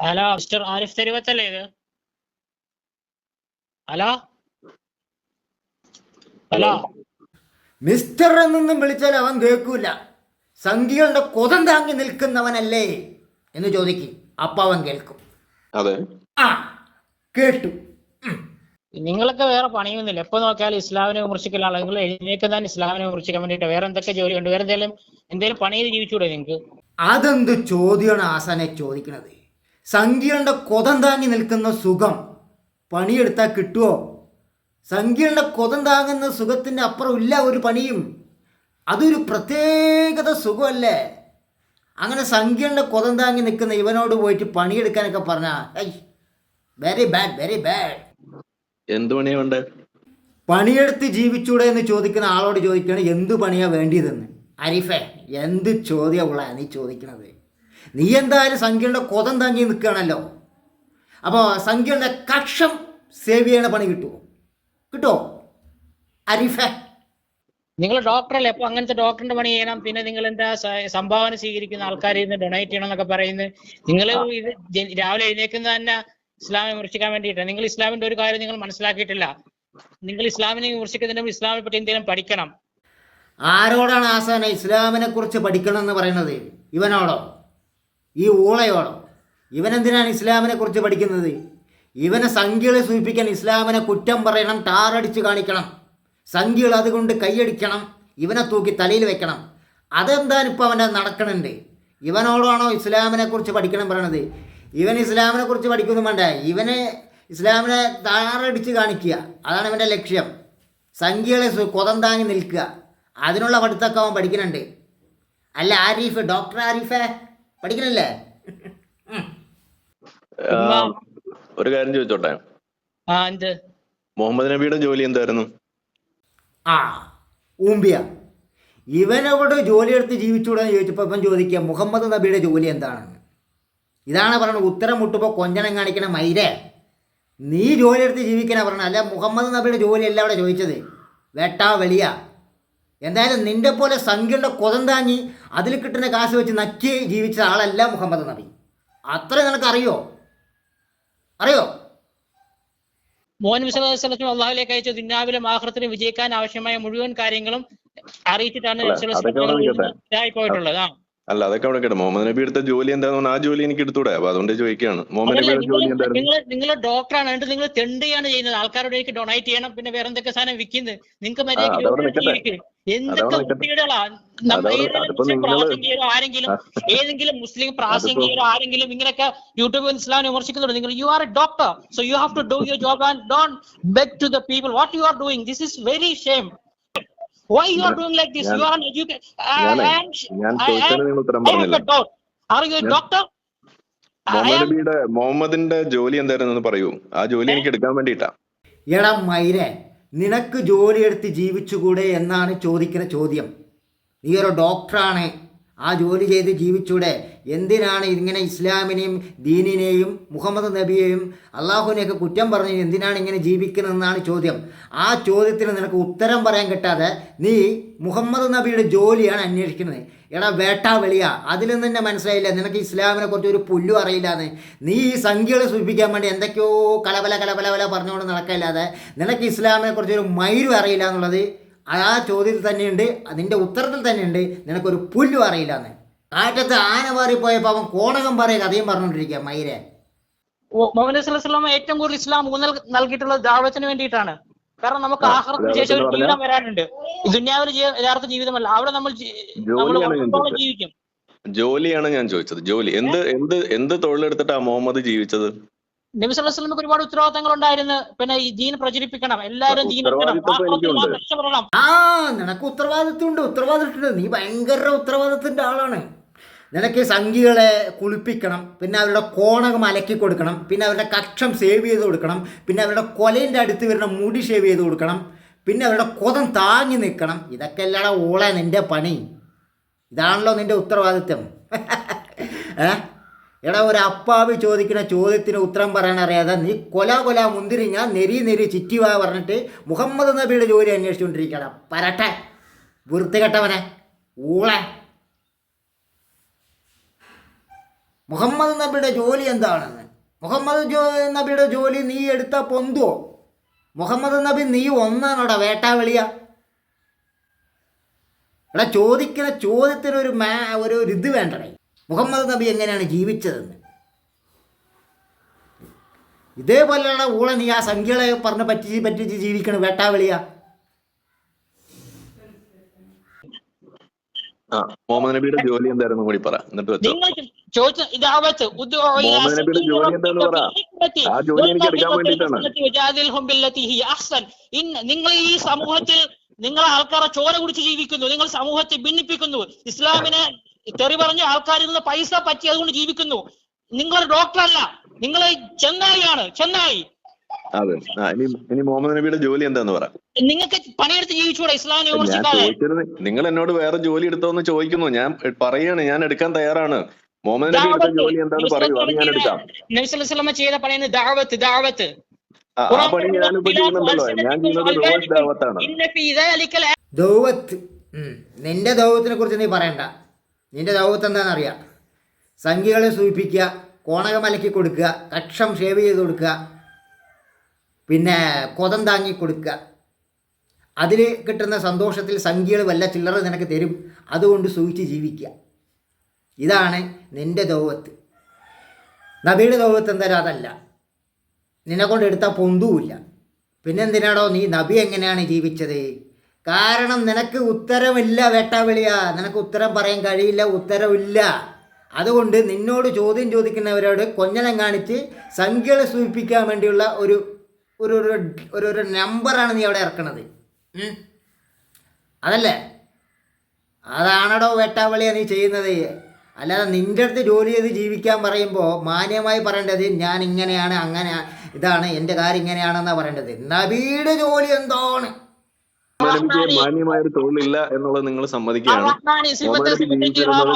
Hello mister Arif തെരുവത്തല്ലേ ഇത്? Hello? Hello? Mister എന്നൊന്നും വിളിച്ചാൽ അവൻ കേൾക്കൂല. സംഖ്യകളുടെ കൊതം താങ്ങി നിൽക്കുന്നവനല്ലേ എന്ന് ചോദിക്കും. അപ്പ അവൻ കേൾക്കും. അതെ. ആ കേട്ടു. നിങ്ങളൊക്കെ വേറെ പണിയൊന്നുമില്ല എപ്പോ നോക്കിയാലും ഇസ്ലാമിനെ വിമർശിക്കലാണ്. നിങ്ങൾ എഴുന്നേക്കാൻ ഇസ്ലാമിനെ വിമർശിക്കാൻ വേണ്ടിയിട്ട് വേറെ എന്തൊക്കെ ജോലിയുണ്ട് വേറെ എന്തെങ്കിലും എന്തെങ്കിലും പണി ചെയ്ത് ജീവിച്ചൂടെ നിങ്ങൾക്ക്? അതെന്ത് ചോദ്യമാണ് ആസാനെ ചോദിക്കണത് സംഖ്യകളുടെ കൊതം താങ്ങി നിൽക്കുന്ന സുഖം പണിയെടുത്താൽ കിട്ടുമോ സംഖ്യകളുടെ കൊതം താങ്ങുന്ന സുഖത്തിന്റെ അപ്പുറം ഇല്ല ഒരു പണിയും. അതൊരു പ്രത്യേകത സുഖമല്ലേ? അങ്ങനെ സംഖ്യകളുടെ കൊതം താങ്ങി നിൽക്കുന്ന ഇവനോട് പോയിട്ട് പണിയെടുക്കാനൊക്കെ പറഞ്ഞാൽ വെരി ബാഡ് വെരി ബാഡ് എന്ത് പണിയാ വേണ്ടേ? പണിയെടുത്ത് ജീവിച്ചൂടെ എന്ന് ചോദിക്കുന്ന ആളോട് ചോദിക്കുകയാണ് എന്ത് പണിയാ വേണ്ടിയതെന്ന്? അരിഫേ എന്ത് ചോദ്യമുള്ള നീ ചോദിക്കണത്? നീ എന്തായാലും സംഖ്യയുടെ കൊതം താങ്ങി നിൽക്കുകയാണല്ലോ. അപ്പോൾ സംഖ്യയുടെ കക്ഷം സേവ് ചെയ്യണ പണി കിട്ടുമോ കിട്ടുമോ അരിഫേ. നിങ്ങൾ ഡോക്ടറല്ലേ അപ്പൊ അങ്ങനത്തെ ഡോക്ടറിന്റെ പണി ചെയ്യണം. പിന്നെ നിങ്ങൾ എന്താ സംഭാവന സ്വീകരിക്കുന്ന ആൾക്കാരിൽ നിന്ന് ഡൊണേറ്റ് ചെയ്യണം എന്നൊക്കെ പറയുന്നത്. നിങ്ങൾ ഇത് രാവിലെ എഴുന്നേക്കുന്നത് തന്നെ ഇസ്ലാമിനെ വിമർശിക്കാൻ വേണ്ടിയിട്ട് നിങ്ങൾ ഇസ്ലാമിന്റെ ഒരു കാര്യം നിങ്ങൾ മനസ്സിലാക്കിയിട്ടില്ല. നിങ്ങൾ ഇസ്ലാമിനെ വിമർശിക്കുന്നതിന് ഇസ്ലാമിനെ പറ്റി എന്തെങ്കിലും പഠിക്കണം. ആരോടാണ് ആസാന ഇസ്ലാമിനെ കുറിച്ച് പഠിക്കണം എന്ന് പറയുന്നത്? ഇവനോടോ? ഈ ഊളയോടോ? ഇവനെന്തിനാണ് ഇസ്ലാമിനെ കുറിച്ച് പഠിക്കുന്നത്? ഇവനെ സംഖ്യകളെ സൂചിപ്പിക്കാൻ ഇസ്ലാമിനെ കുറ്റം പറയണം ടാറടിച്ച് കാണിക്കണം. സംഖ്യകൾ അതുകൊണ്ട് കൈയടിക്കണം ഇവനെ തൂക്കി തലയിൽ വെക്കണം. അതെന്താണ് ഇപ്പോൾ അവന്റെ നടക്കണുണ്ട്? ഇവനോടാണോ ഇസ്ലാമിനെ കുറിച്ച് പഠിക്കണം പറയണത്? ഇവൻ ഇസ്ലാമിനെ കുറിച്ച് പഠിക്കുന്നു വേണ്ട. ഇവനെ ഇസ്ലാമിനെ താറടിച്ച് കാണിക്കുക. അതാണ് ഇവന്റെ ലക്ഷ്യം. സംഖ്യകളെ കൊതം താങ്ങി നിൽക്കുക. അതിനുള്ള പഠിത്തമൊക്കെ അവൻ പഠിക്കുന്നുണ്ട്. അല്ല ആരിഫ് ഡോക്ടർ ആരിഫേ? പഠിക്കണില്ലേ? ഒരു കാര്യം ചോദിച്ചോട്ടെ? മുഹമ്മദ് നബിയുടെ ജോലി എന്തായിരുന്നു? ആ ഊമ്പിയ. ഇവനവിടെ ജോലിയെടുത്ത് ജീവിച്ചുകൂടാന്ന് ചോദിച്ചപ്പോൾ ഇപ്പം ചോദിക്കുക മുഹമ്മദ് നബിയുടെ ജോലി എന്താണെന്ന് ഇതാണ് പറയുന്നത് ഉത്തരം മുട്ടുമ്പോൾ കൊഞ്ചനം കാണിക്കണ മൈരേ. നീ ജോലിയെടുത്ത് ജീവിക്കണ പറഞ്ഞ അല്ല മുഹമ്മദ് നബിയുടെ ജോലിയല്ല അവിടെ ചോദിച്ചത്. വേട്ടാ വെളിയ. എന്തായാലും നിന്റെ പോലെ സംഖ്യയുടെ കൊതം താങ്ങി അതിൽ കിട്ടുന്ന കാശ് വെച്ച് നക്കി ജീവിച്ച ആളല്ല മുഹമ്മദ് നബി. അത്ര നിനക്ക് അറിയോ? അറിയോ? മോഹൻ വിശ്വസം അള്ളാഹുലേക്ക് അയച്ചു ദിന്നാവിലും ആഹ്റത്തിലും വിജയിക്കാൻ ആവശ്യമായ മുഴുവൻ കാര്യങ്ങളും അറിയിച്ചിട്ടാണ് നബി സ്വല്ലല്ലാഹു അലൈഹി വസല്ലം ഇതായി പോയിട്ടുള്ളത്. ആ. അല്ല അതൊക്കെ അവിടെ കേട്ടോ മുഹമ്മദ് നബി എടുത്ത ജോലി പറഞ്ഞാൽ ആ ജോലി എനിക്ക് എടുത്തൂടെ. അപ്പൊ അതുകൊണ്ട് ചോദിക്കുകയാണ് മുഹമ്മദ് നബിയുടെ ജോലി നിങ്ങൾ എന്തായിരുന്നു? നിങ്ങൾ ഡോക്ടറാണ്. എന്നിട്ട് നിങ്ങൾ തെണ്ടിയാണ് ചെയ്യുന്നത്. ആൾക്കാരുടെ ഡൊണേറ്റ് ചെയ്യണം. പിന്നെ വേറെ എന്തൊക്കെ സാധനം വിൽക്കുന്നത്? നിങ്ങൾക്ക്. എന്തൊക്കെ നിങ്ങൾ ആരെങ്കിലും ഏതെങ്കിലും മുസ്ലിം പ്രാസംഗികരോ ആരെങ്കിലും ഇങ്ങനെയൊക്കെ യൂട്യൂബിൽ ഇസ്ലാമിനെ വിമർശിക്കുന്നുണ്ട്. നിങ്ങൾ you are a doctor so you have to do your job and don't beg to the people what you are doing this is very shame why you are doing like this ഞാൻ- you are ഞാനേ, ഞാൻ ചോദിച്ചതിന് നിങ്ങൾ ഉത്തരം പറഞ്ഞില്ല. Are you a ഞാൻ- doctor Muhammad മുഹമ്മദിന്റെ ജോലി എന്തായിരുന്നു എന്ന് പറയൂ. ആ ജോലി എനിക്ക് എടുക്കാൻ വേണ്ടിയിട്ടാ. എടാ മൈരെ നിനക്ക് ജോലിയെടുത്ത് ജീവിച്ചുകൂടെ എന്നാണ് ചോദിക്കുന്ന ചോദ്യം. നീ ഒരു ഡോക്ടറാണ് ആ ജോലി ചെയ്ത് ജീവിച്ചൂടെ. എന്തിനാണ് ഇങ്ങനെ ഇസ്ലാമിനെയും ദീനിനെയും മുഹമ്മദ് നബിയെയും അള്ളാഹുവിനെയൊക്കെ കുറ്റം പറഞ്ഞ് എന്തിനാണ് ഇങ്ങനെ ജീവിക്കുന്നതെന്നാണ് ചോദ്യം. ആ ചോദ്യത്തിന് നിനക്ക് ഉത്തരം പറയാൻ കിട്ടാതെ നീ മുഹമ്മദ് നബിയുടെ ജോലിയാണ് അന്വേഷിക്കുന്നത്. എടാ വേട്ടാ വെളിയ. അതിലും തന്നെ മനസ്സിലായില്ല? നിനക്ക് ഇസ്ലാമിനെ കുറിച്ച് ഒരു പുല്ലും അറിയില്ലാന്ന്. നീ ഈ സംഖ്യകളെ സൂചിപ്പിക്കാൻ വേണ്ടി എന്തൊക്കെയോ കലബല കലപല വല പറഞ്ഞുകൊണ്ട് നടക്കില്ലാതെ നിനക്ക് ഇസ്ലാമിനെ കുറിച്ച് ഒരു അറിയില്ല എന്നുള്ളത് ആ ചോദ്യത്തിൽ തന്നെയുണ്ട് അതിന്റെ ഉത്തരത്തിൽ തന്നെയുണ്ട്. നിനക്കൊരു പുല്ലും അറിയില്ലാന്ന്. കാറ്റത്ത് ആന മാറിപ്പോയപ്പോൾ അവൻ കോടകം പറയ കഥയും പറഞ്ഞുകൊണ്ടിരിക്കുക മയിരെ മുഹമ്മദ് സ്വല്ലം ഏറ്റവും കൂടുതൽ ഇസ്ലാം ഊന്നൽ നൽകിയിട്ടുള്ള ദാവത്തിന് വേണ്ടിയിട്ടാണ്. കാരണം നമുക്ക് ആഹ്റത്തിന് ശേഷം ഒരു ജീവിതം വരാനുണ്ട് ദുന്യാവിന് യഥാർത്ഥ ജീവിതമല്ല. അവിടെ നമ്മൾ നമ്മൾ. ജീവിക്കും. ജോലിയാണ് ഞാൻ ചോദിച്ചത്. ജോലി. എന്ത് എന്ത് എന്ത് തൊഴിലെടുത്തിട്ടാ മുഹമ്മദ് ജീവിച്ചത്? നബി ഒരുപാട് ഉത്തരവാദിത്തങ്ങൾ ഉണ്ടായിരുന്നു പിന്നെ ഈ ദീൻ പ്രചരിപ്പിക്കണം. എല്ലാവരും ദീൻ രക്ഷപ്പെടണം. ആ നിനക്ക് ഉത്തരവാദിത്വമുണ്ട് ഉത്തരവാദിത്തമുണ്ട്. നീ ഭയങ്കര ഉത്തരവാദിത്വത്തിന്റെ ആളാണ്. നിനക്ക് സംഘികളെ കുളിപ്പിക്കണം. പിന്നെ അവരുടെ കോണകം അലക്കി കൊടുക്കണം. പിന്നെ അവരുടെ കക്ഷം സേവ് ചെയ്ത് കൊടുക്കണം. പിന്നെ അവരുടെ കൊലേന്റെ അടുത്ത് വരുന്ന മുടി ഷേവ് ചെയ്ത് കൊടുക്കണം. പിന്നെ അവരുടെ കൊതം താങ്ങി നിൽക്കണം. ഇതൊക്കെ എല്ലാടെ ഓളെ നിന്റെ പണി. ഇതാണല്ലോ നിന്റെ ഉത്തരവാദിത്വം. ഏ? എടാ ഒരു അപ്പാവി ചോദിക്കുന്ന ചോദ്യത്തിന് ഉത്തരം പറയാൻ അറിയാതെ നീ കൊല കൊല മുന്തിരിങ്ങ നെരി നെരി ചിറ്റിവാ പറഞ്ഞിട്ട് മുഹമ്മദ് നബിയുടെ ജോലി അന്വേഷിച്ചുകൊണ്ടിരിക്കണം പരട്ടെ വൃത്തികെട്ടവനെ ഊളെ. മുഹമ്മദ് നബിയുടെ ജോലി എന്താണെന്ന്? മുഹമ്മദ് ജോ നബിയുടെ ജോലി നീ എടുത്ത പൊന്തുവോ? മുഹമ്മദ് നബി നീ ഒന്നാണോടാ വേട്ടാവെളിയ? എടാ ചോദിക്കുന്ന ചോദ്യത്തിന് ഒരു മാ ഒരു ഇത് വേണ്ടടേ. മുഹമ്മദ് നബി എങ്ങനെയാണ് ജീവിച്ചതെന്ന്? ഇതേപോലെയുള്ള ഊള നീ ആ സംഖ്യകളെ പറഞ്ഞ് പറ്റിച്ച് പറ്റിച്ച് ജീവിക്കണം വേട്ടാവിളിയ. മുഹമ്മദ് നബിയുടെ ജോലി എന്തായിരുന്നു കൂടി പറ. എന്നിട്ട് മുഹമ്മദ് നബിയുടെ ജോലി എന്താന്ന് പറ. ആ ജോലി എനിക്ക് എടുക്കാൻ വേണ്ടിയിട്ടാണ്. നിങ്ങൾ ഈ സമൂഹത്തിൽ നിങ്ങളെ ആൾക്കാരെ ചോര കുടിച്ച് ജീവിക്കുന്നു. നിങ്ങൾ സമൂഹത്തെ ഭിന്നിപ്പിക്കുന്നു. ഇസ്ലാമിനെ തെറി പറഞ്ഞ ആൾക്കാരിൽ നിന്ന് പൈസ പറ്റി അതുകൊണ്ട് ജീവിക്കുന്നു. നിങ്ങൾ ഡോക്ടർ അല്ല നിങ്ങൾ ചെന്നായിയാണ്. ചെന്നായി. അതെ. ഇനി ഇനി മുഹമ്മദ് നബിയുടെ ജോലി എന്താന്ന് പറ. നിങ്ങൾക്ക് പണിയെടുത്ത് ജീവിച്ചുകൂടെ ഇസ്ലാം യൂണിവേഴ്സിറ്റി നിങ്ങൾ എന്നോട് വേറെ ജോലി എടുത്തോന്ന് ചോദിക്കുന്നു. ഞാൻ പറയാണ് ഞാൻ എടുക്കാൻ തയ്യാറാണ്. മുഹമ്മദ് നബി എടുത്ത ജോലി എന്താന്ന് പറയൂ. അത് ഞാൻ എടുക്കാം. നബി സല്ലല്ലാഹു അലൈഹി വസല്ലം ചെയ്ത പണിയാണ് ദഅവത്ത് ദഅവത്ത് ആ, പണി ഞാനിപ്പോ ചെയ്യുന്നുണ്ടല്ലോ ഞാൻ ചെയ്യുന്നത് ദാവത്താണ്. ദൗവത്ത്. നിന്റെ ദൗവത്തിനെ കുറിച്ച് നീ പറയണ്ട. നിന്റെ ദൗവത്ത് എന്താണെന്നറിയാം. സംഖ്യകളെ സൂചിപ്പിക്കുക കോണകമലക്കി കൊടുക്കുക കക്ഷം ഷേവ് ചെയ്ത് കൊടുക്കുക പിന്നെ കൊതം താങ്ങി കൊടുക്കുക. അതിൽ കിട്ടുന്ന സന്തോഷത്തിൽ സംഖ്യകൾ വല്ല ചില്ലറ നിനക്ക് തരും. അതുകൊണ്ട് സൂചിച്ച് ജീവിക്കുക. ഇതാണ് നിന്റെ ദൗവത്ത് നബിയുടെ ദൗവത്ത് എന്തായാലും അതല്ല. നിന്നെ കൊണ്ട് എടുത്താൽ പൊന്തുമില്ല പിന്നെന്തിനാണോ നീ നബി എങ്ങനെയാണ് ജീവിച്ചത്? കാരണം നിനക്ക് ഉത്തരമില്ല വേട്ടാവിളിയ. നിനക്ക് ഉത്തരം പറയാൻ കഴിയില്ല ഉത്തരവില്ല. അതുകൊണ്ട് നിന്നോട് ചോദ്യം ചോദിക്കുന്നവരോട് കൊഞ്ഞനം കാണിച്ച് സംഖ്യകളെ സൂചിപ്പിക്കാൻ വേണ്ടിയുള്ള ഒരു ഒരു ഒരു നമ്പറാണ് നീ അവിടെ ഇറക്കണത്. അതല്ലേ? അതാണടോ വേട്ടാവളിയാ നീ ചെയ്യുന്നത്. അല്ലാതെ നിന്റെ അടുത്ത് ജോലി ചെയ്ത് ജീവിക്കാൻ പറയുമ്പോൾ മാന്യമായി പറയേണ്ടത് ഞാൻ ഇങ്ങനെയാണ് അങ്ങനെ ഇതാണ് എന്റെ കാര്യം ഇങ്ങനെയാണെന്നാണ് പറയേണ്ടത്. നബിയുടെ ജോലി എന്താണ്? മുഹമ്മദ് മാന്യമായ ഒരു തൊഴിലില്ല എന്നുള്ളത് നിങ്ങൾ സമ്മതിക്കുകയാണ്.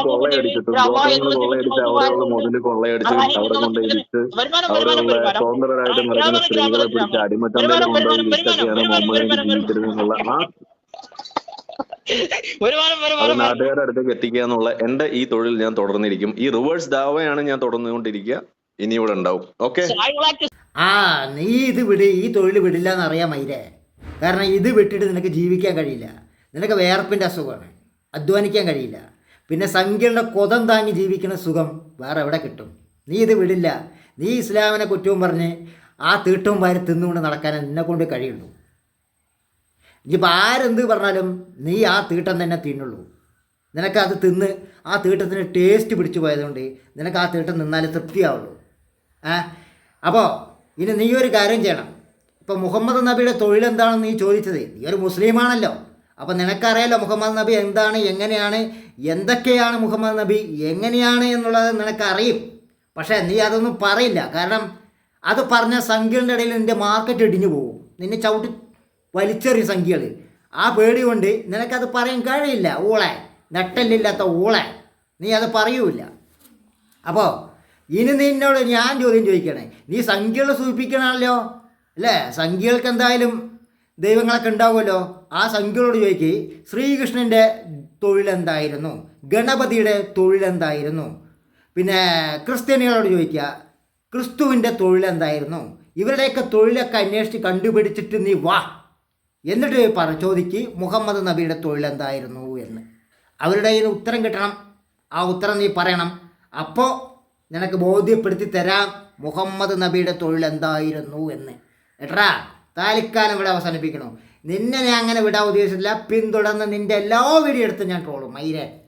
കൊള്ളയടിച്ചിട്ടും കൊള്ളയടിച്ച് അവിടെയുള്ള മുതൽ കൊള്ളയടിച്ച് അവിടെ കൊണ്ട് ഇടിച്ച് അവിടെയുള്ള സ്വതന്ത്രരായിട്ട് നടക്കുന്ന സ്ത്രീകളെ പിടിച്ച് അടിമച്ചന്തയിൽ കൊണ്ടുപോയി വിറ്റൊക്കെയാണ് മുഹമ്മദ് നബി ജീവിച്ചിരുന്നുള്ള ആ നാട്ടുകാരുടെ അടുത്തേക്ക് എത്തിക്കുക എന്നുള്ള എന്റെ ഈ തൊഴിൽ ഞാൻ തുടർന്നിരിക്കും. ഈ റിവേഴ്സ് ദാവയാണ് ഞാൻ തുടർന്നുകൊണ്ടിരിക്കുക. ഇനി ഇവിടെ ഉണ്ടാവും ഓക്കെ ആ നീ ഇത് വിട് ഈ തൊഴിൽ വിടില്ല എന്നറിയാം മൈരേ. കാരണം ഇത് വിട്ടിട്ട് നിനക്ക് ജീവിക്കാൻ കഴിയില്ല. നിനക്ക് വേർപ്പിന്റെ അസുഖമാണ്. അധ്വാനിക്കാൻ കഴിയില്ല. പിന്നെ സംഖ്യയുടെ കൊതം താങ്ങി ജീവിക്കുന്ന സുഖം വേറെ എവിടെ കിട്ടും? നീ ഇത് വിടില്ല. നീ ഇസ്ലാമിനെ കുറ്റവും പറഞ്ഞ് ആ തീട്ടവും വാരി തിന്നുകൊണ്ട് നടക്കാൻ എന്നെ കൊണ്ട് കഴിയുള്ളൂ. ഇനിയിപ്പോൾ ആരെന്ത് പറഞ്ഞാലും നീ ആ തീട്ടം തന്നെ തിന്നുള്ളൂ. നിനക്ക് അത് തിന്ന് ആ തീട്ടത്തിന് ടേസ്റ്റ് പിടിച്ചു പോയതുകൊണ്ട് നിനക്ക് ആ തീട്ടം നിന്നാലേ തൃപ്തിയാവുള്ളൂ. ഏ അപ്പോൾ ഇനി നീ ഒരു കാര്യം ചെയ്യണം. ഇപ്പോൾ മുഹമ്മദ് നബിയുടെ തൊഴിൽ എന്താണെന്ന് നീ ചോദിച്ചത്? നീ ഒരു മുസ്ലിമാണല്ലോ. അപ്പോൾ നിനക്കറിയാലോ മുഹമ്മദ് നബി എന്താണ് എങ്ങനെയാണ് എന്തൊക്കെയാണ് മുഹമ്മദ് നബി എങ്ങനെയാണ് എന്നുള്ളത് നിനക്കറിയും. പക്ഷേ നീ അതൊന്നും പറയില്ല. കാരണം അത് പറഞ്ഞ സംഖ്യകളുടെ ഇടയിൽ നിന്റെ മാർക്കറ്റ് ഇടിഞ്ഞു പോകും. നിന്നെ ചവിട്ടി വലിച്ചെറിയ സംഖ്യകൾ ആ പേടി കൊണ്ട് നിനക്കത് പറയാൻ കഴിയില്ല ഊളെ. നട്ടല്ലില്ലാത്ത ഊളെ. നീ അത് പറയൂല അപ്പോൾ ഇനി നിന്നോട് ഞാൻ ചോദ്യം ചോദിക്കണേ. നീ സംഖ്യകൾ സൂചിപ്പിക്കണമല്ലോ. അല്ലേ സംഖ്യകൾക്ക് എന്തായാലും ദൈവങ്ങളൊക്കെ ഉണ്ടാവുമല്ലോ. ആ സംഖ്യകളോട് ചോദിക്ക് ശ്രീകൃഷ്ണന്റെ തൊഴിലെന്തായിരുന്നു? ഗണപതിയുടെ തൊഴിലെന്തായിരുന്നു? പിന്നെ ക്രിസ്ത്യാനികളോട് ചോദിക്കുക ക്രിസ്തുവിന്റെ തൊഴിലെന്തായിരുന്നു? ഇവരുടെയൊക്കെ തൊഴിലൊക്കെ അന്വേഷിച്ച് കണ്ടുപിടിച്ചിട്ട് നീ വാ. എന്നിട്ട് പറ ചോദിക്ക് മുഹമ്മദ് നബിയുടെ തൊഴിലെന്തായിരുന്നു എന്ന്. അവരുടെ കയ്യിൽ ഉത്തരം കിട്ടണം. ആ ഉത്തരം നീ പറയണം. അപ്പോൾ നിനക്ക് ബോധ്യപ്പെടുത്തി തരാം മുഹമ്മദ് നബിയുടെ തൊഴിലെന്തായിരുന്നു എന്ന്. എട്രാ താൽക്കാലം ഇവിടെ അവസാനിപ്പിക്കണോ? നിന്നെ ഞാൻ അങ്ങനെ വിടാൻ ഉദ്ദേശിച്ചില്ല പിന്തുടർന്ന് നിന്റെ എല്ലാ വീഡിയോ എടുത്ത് ഞാൻ ട്രോളും. മൈരേ.